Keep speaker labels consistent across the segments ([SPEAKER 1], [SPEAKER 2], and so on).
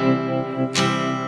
[SPEAKER 1] Thank you.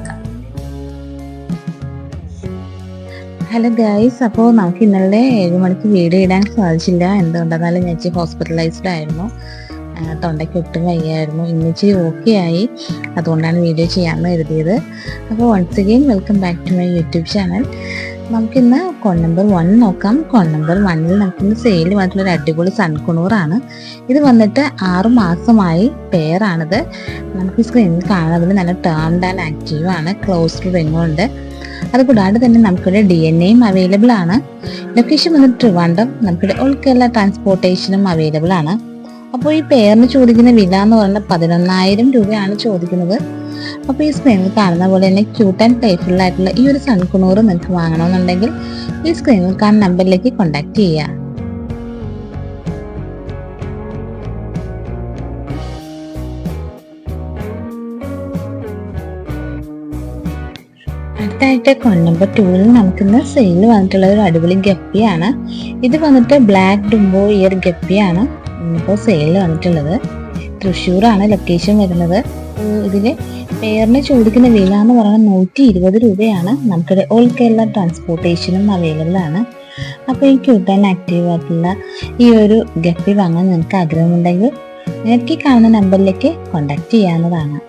[SPEAKER 2] Hello guys അപ്പോൾ നമുക്ക് ഇന്നലെ ഏഴ് മണിക്ക് വീട് ഇടാൻ സാധിച്ചില്ല. എന്തുകൊണ്ടെന്നാലും ഞാൻ ഹോസ്പിറ്റലൈസ്ഡ് ആയിരുന്നു. തൊണ്ടയ്ക്ക് ഒട്ടും വയ്യായിരുന്നു. ഇന്ന് ഇച്ചിരി ഓക്കെ ആയി. അതുകൊണ്ടാണ് വീഡിയോ ചെയ്യാമെന്ന് കരുതിയത്. അപ്പോൾ once again welcome back to my YouTube channel നമുക്കിന്ന് കോൺ നമ്പർ വൺ നോക്കാം. കോൺ നമ്പർ വണ്ണിൽ നമുക്കിന്ന് സെയിൽ വന്നിട്ടുള്ള ഒരു അടിപൊളി സൺകുണൂറാണ്. ഇത് വന്നിട്ട് ആറ് മാസമായി പെയറാണിത് നമുക്ക് സ്ക്രീനിൽ കാണുന്നതിൽ നല്ല ടേംഡ് ആൻഡ് ആക്റ്റീവ് ആണ്. ക്ലോസ്ഡ് റിങ്ങുണ്ട് അതുകൂടാതെ തന്നെ നമുക്കിവിടെ ഡി എൻ എയും അവൈലബിൾ ആണ്. ലൊക്കേഷൻ വന്നിട്ട് ട്രിവാൻഡം നമുക്കിവിടെ കേരള ട്രാൻസ്പോർട്ടേഷനും അവൈലബിൾ ആണ്. അപ്പോൾ ഈ പേരിന് ചോദിക്കുന്ന വില എന്ന് പറയുന്നത് പതിനൊന്നായിരം രൂപയാണ് ചോദിക്കുന്നത്. അപ്പോൾ ഈ സ്ക്രീനിൽ കാണുന്ന പോലെ തന്നെ ക്യൂട്ട് ആൻഡ് പ്ലേഫുൾ ആയിട്ടുള്ള ഈ ഒരു സൺകുണൂറ് നിങ്ങൾക്ക് വാങ്ങണമെന്നുണ്ടെങ്കിൽ ഈ സ്ക്രീനിൽ കാണുന്ന നമ്പറിലേക്ക് കോൺടാക്ട് ചെയ്യുക. അടുത്തായിട്ട് കോൺ നമ്പർ ടൂവിൽ നമുക്കിന്ന് സെയിൽ വന്നിട്ടുള്ള ഒരു അടിപൊളി ഗപ്പിയാണ്. ഇത് വന്നിട്ട് ബ്ലാക്ക് ഡുംബോ ഇയർ ഗപ്പിയാണ് ഇന്നിപ്പോൾ സെയിൽ വന്നിട്ടുള്ളത്. തൃശ്ശൂരാണ് ലൊക്കേഷൻ വരുന്നത്. ഇതിൽ പേരിന് ചോദിക്കുന്ന വില എന്ന് പറയുന്നത് നൂറ്റി ഇരുപത് രൂപയാണ്. നമുക്കിവിടെ ഓൾ കേരള ട്രാൻസ്പോർട്ടേഷനും അവൈലബിൾ ആണ്. അപ്പോൾ ഈ ക്യൂട്ട് ആൻഡ് ആക്റ്റീവ് ആയിട്ടുള്ള ഈ ഒരു ഗപ്പി വാങ്ങാൻ നിങ്ങൾക്ക് ആഗ്രഹമുണ്ടെങ്കിൽ നിങ്ങൾക്ക് ഈ കാണുന്ന നമ്പറിലേക്ക് കോൺടാക്റ്റ് ചെയ്യാവുന്നതാണ്.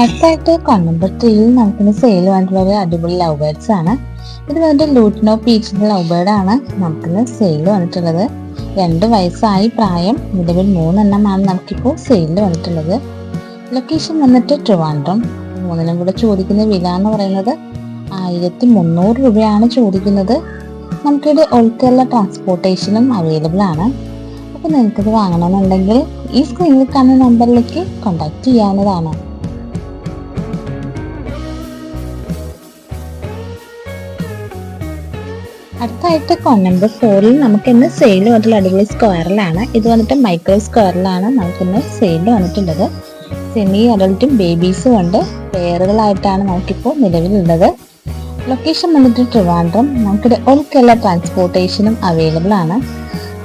[SPEAKER 2] അടുത്തായിട്ട് കണ്ണമ്പർ ത്രീയിൽ നമുക്കിന്ന് സെയിൽ വന്നിട്ടുള്ള അടിപൊളി ലവ് ബേർഡ്സ് ആണ്. ഇത് വന്നിട്ട് ലൂട്ടിനോ പീച്ചിന്റെ ലവ് ബേർഡ് ആണ്. നമുക്കിന്ന് സെയിൽ വന്നിട്ടുള്ളത്. രണ്ട് വയസ്സായി പ്രായം നിലവിൽ മൂന്നെണ്ണമാണ് നമുക്കിപ്പോൾ സെയിൽ വന്നിട്ടുള്ളത്. ലൊക്കേഷൻ വന്നിട്ട് ട്രിവാൻഡ്രം മൂന്നിനും കൂടെ ചോദിക്കുന്ന വില എന്ന് പറയുന്നത് ആയിരത്തി മുന്നൂറ് രൂപയാണ് ചോദിക്കുന്നത്. നമുക്കിവിടെ ഓൾ ട്രാൻസ്പോർട്ടേഷനും അവൈലബിൾ ആണ്. അപ്പോൾ നിങ്ങൾക്കിത് വാങ്ങണമെന്നുണ്ടെങ്കിൽ ഈ സ്ക്രീനിൽ കാണുന്ന നമ്പറിലേക്ക് കോൺടാക്റ്റ് ചെയ്യാവുന്നതാണ്. അടുത്തായിട്ട് കോൺ നമ്പർ ഫോറിൽ നമുക്ക് ഇന്ന് സെയിൽ വന്നിട്ടുള്ള അടിപൊളി സ്ക്വയറിലാണ് ഇത് വന്നിട്ട് മൈക്രോ സ്ക്വയറിലാണ് നമുക്കിന്ന് സെയിൽ വന്നിട്ടുള്ളത്. സെമി അഡൾട്ടും ബേബീസും ഉണ്ട്. പെയറുകളായിട്ടാണ് നമുക്കിപ്പോൾ നിലവിലുള്ളത് ലൊക്കേഷൻ വന്നിട്ട് ട്രിവാൻഡ്രം. നമുക്കിവിടെ കേരള ട്രാൻസ്പോർട്ടേഷനും അവൈലബിൾ ആണ്.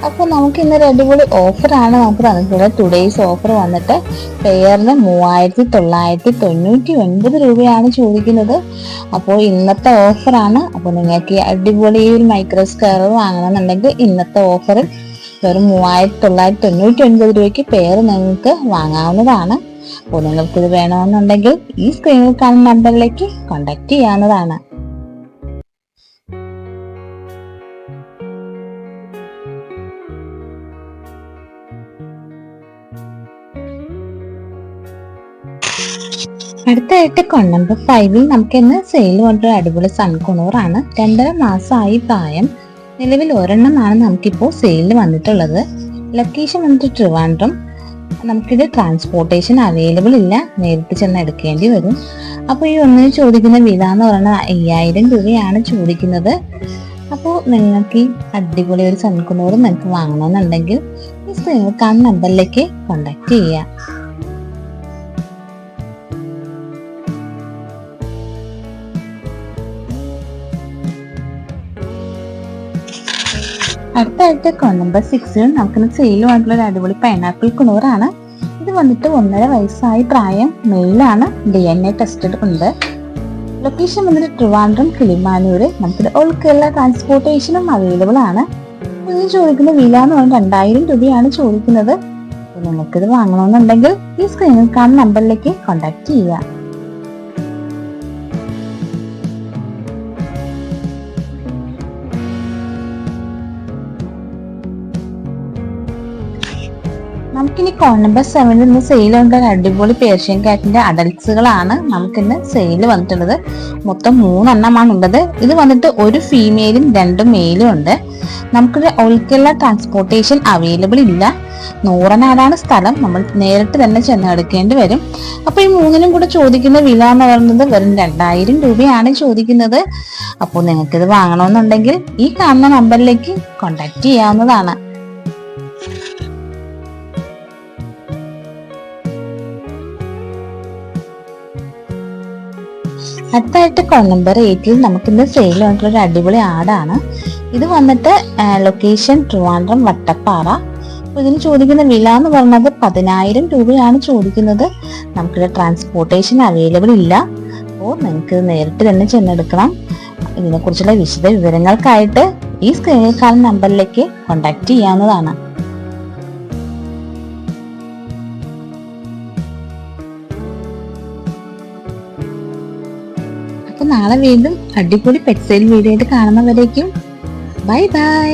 [SPEAKER 2] അപ്പോൾ നമുക്ക് ഇന്നൊരു അടിപൊളി ഓഫറാണ്. നമുക്ക് തന്നിട്ടുള്ളത് ടുഡേയ്സ് ഓഫർ വന്നിട്ട് പെയറിന് മൂവായിരത്തി തൊള്ളായിരത്തി തൊണ്ണൂറ്റി ഒൻപത് രൂപയാണ് ചോദിക്കുന്നത്. അപ്പോൾ ഇന്നത്തെ ഓഫറാണ്. അപ്പോൾ നിങ്ങൾക്ക് അടിപൊളി ഒരു മൈക്രോ സ്ക്വയർ വാങ്ങണമെന്നുണ്ടെങ്കിൽ ഇന്നത്തെ ഓഫറിൽ വെറും മൂവായിരത്തി തൊള്ളായിരത്തി തൊണ്ണൂറ്റി ഒൻപത് രൂപയ്ക്ക് പെയർ നിങ്ങൾക്ക് വാങ്ങാവുന്നതാണ്. അപ്പോൾ നിങ്ങൾക്കിത് വേണമെന്നുണ്ടെങ്കിൽ ഈ സ്ക്രീനിൽ കാണുന്ന നമ്പറിലേക്ക് കോൺടാക്ട് ചെയ്യാവുന്നതാണ്. അടുത്തായിട്ട് കൊണ്ടമ്പർ ഫൈവിൽ നമുക്ക് ഇന്ന് സെയിൽ കൊണ്ടൊരു അടിപൊളി സൺകുണൂറാണ് രണ്ടര മാസമായി പ്രായം. നിലവിൽ ഒരെണ്ണമാണ് നമുക്കിപ്പോൾ സെയിലിൽ വന്നിട്ടുള്ളത്. ലൊക്കേഷൻ വന്നിട്ട് ട്രിവാൻഡ്രം. നമുക്കിത് ട്രാൻസ്പോർട്ടേഷൻ അവൈലബിൾ ഇല്ല. നേരിട്ട് ചെന്ന് എടുക്കേണ്ടി വരും. അപ്പോൾ ഈ ഒന്നിന് ചോദിക്കുന്ന വില എന്ന് പറയുന്നത് അയ്യായിരം രൂപയാണ് ചോദിക്കുന്നത്. അപ്പോൾ നിങ്ങൾക്ക് ഈ അടിപൊളി ഒരു സൺകുണൂർ നിങ്ങൾക്ക് വാങ്ങണമെന്നുണ്ടെങ്കിൽ ഈ കാണുന്ന നമ്പറിലേക്ക് കോൺടാക്ട് ചെയ്യുക. അടുത്തായിട്ട് നമ്പർ സിക്സിൽ നമുക്ക് സെയിൽ ആയിട്ടുള്ള ഒരു അടിപൊളി പൈനാപ്പിൾ കുണൂറാണ് ഇത് വന്നിട്ട് ഒന്നര വയസ്സായി പ്രായം മെയിലാണ് ഡി എൻ എ ടെസ്റ്റ് ഉണ്ട് ലൊക്കേഷൻ വന്നിട്ട് ട്രിവാൻഡ്രം കിളിമാനൂര്. നമുക്കിത് ഓൾ കേരള ട്രാൻസ്പോർട്ടേഷനും അവൈലബിൾ ആണ്. ഇതിന് ചോദിക്കുന്ന വില എന്ന് പറഞ്ഞാൽ രണ്ടായിരം രൂപയാണ് ചോദിക്കുന്നത്. നിങ്ങൾക്കിത് വാങ്ങണമെന്നുണ്ടെങ്കിൽ ഈ സ്ക്രീനിൽ കാണുന്ന നമ്പറിലേക്ക് കോൺടാക്ട് ചെയ്യുക. നമുക്കിനി കോൺ നമ്പർ സെവനിൽ നിന്ന് സെയിൽ ഉണ്ട് അടിപൊളി പേർഷ്യൻ കാറ്റിന്റെ അഡൽട്സുകളാണ് നമുക്കിന്ന് സെയിൽ വന്നിട്ടുള്ളത്. മൊത്തം മൂന്നെണ്ണമാണ് ഉള്ളത് ഇത് വന്നിട്ട് ഒരു ഫീമെയിലും രണ്ട് മെയിലും ഉണ്ട്. നമുക്കൊരു ഓൾക്കുള്ള ട്രാൻസ്പോർട്ടേഷൻ അവൈലബിൾ ഇല്ല. നൂറനാടാണ് സ്ഥലം? നമ്മൾ നേരിട്ട് തന്നെ ചെന്ന് എടുക്കേണ്ടി വരും. അപ്പൊ ഈ മൂന്നിനും കൂടെ ചോദിക്കുന്ന വില എന്ന് പറയുന്നത് വെറും രണ്ടായിരം രൂപയാണ് ചോദിക്കുന്നത്. അപ്പോൾ നിങ്ങൾക്കിത് വാങ്ങണമെന്നുണ്ടെങ്കിൽ ഈ കാണുന്ന നമ്പറിലേക്ക് കോൺടാക്ട് ചെയ്യാവുന്നതാണ്. അടുത്തായിട്ട് കോൾ നമ്പർ എയ്റ്റിൽ നമുക്കിന്ന് സെയിൽ വന്നിട്ടുള്ള ഒരു അടിപൊളി ആടാണ്. ഇത് വന്നിട്ട് ലൊക്കേഷൻ ട്രിവാൻഡ്രം വട്ടപ്പാറ. അപ്പോൾ ഇതിന് ചോദിക്കുന്ന വില എന്ന് പറയുന്നത് പതിനായിരം രൂപയാണ് ചോദിക്കുന്നത്. നമുക്കിത് ട്രാൻസ്പോർട്ടേഷൻ അവൈലബിൾ ഇല്ല. അപ്പോൾ നിങ്ങൾക്ക് നേരിട്ട് തന്നെ ചെന്നെടുക്കണം. ഇതിനെക്കുറിച്ചുള്ള വിശദ വിവരങ്ങൾക്കായിട്ട് ഈ സ്ക്രീനിൽ കാണുന്ന നമ്പറിലേക്ക് കോൺടാക്റ്റ് ചെയ്യാവുന്നതാണ്. നാളെ വീണ്ടും അടിപൊളി പെറ്റ്സൈൽ വീഡിയോ ആയിട്ട് കാണുന്നവരേക്കും. Bye bye